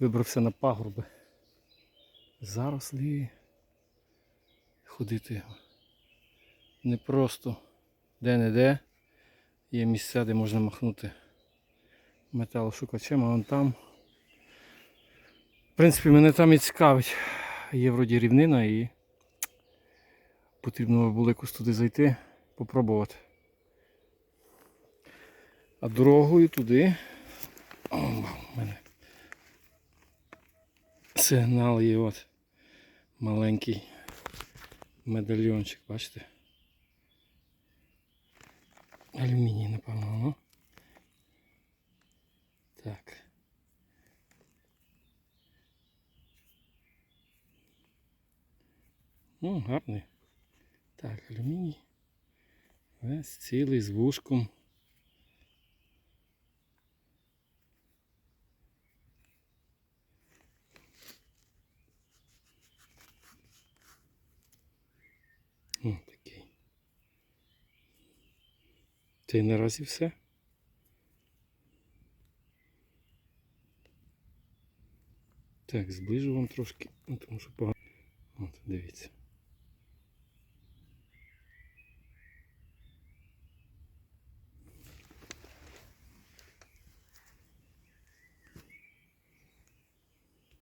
Вибрався на пагорби. Зарослі. Ходити не просто де-не-де. Є місця, де можна махнути металошукачем, а вон там. В принципі, мене там і цікавить. Є вроді рівнина і потрібно було якось туди зайти, попробувати. А дорогою туди. О, мене сигнал є от маленький медальйончик, бачите? Алюміній, напевно, ну. Так. Ну, гарний. Так, алюміній. Весь цілий з вушком. О, такий. Це і наразі все. Так, зближу вам трошки, ну, тому що погано. От, дивіться.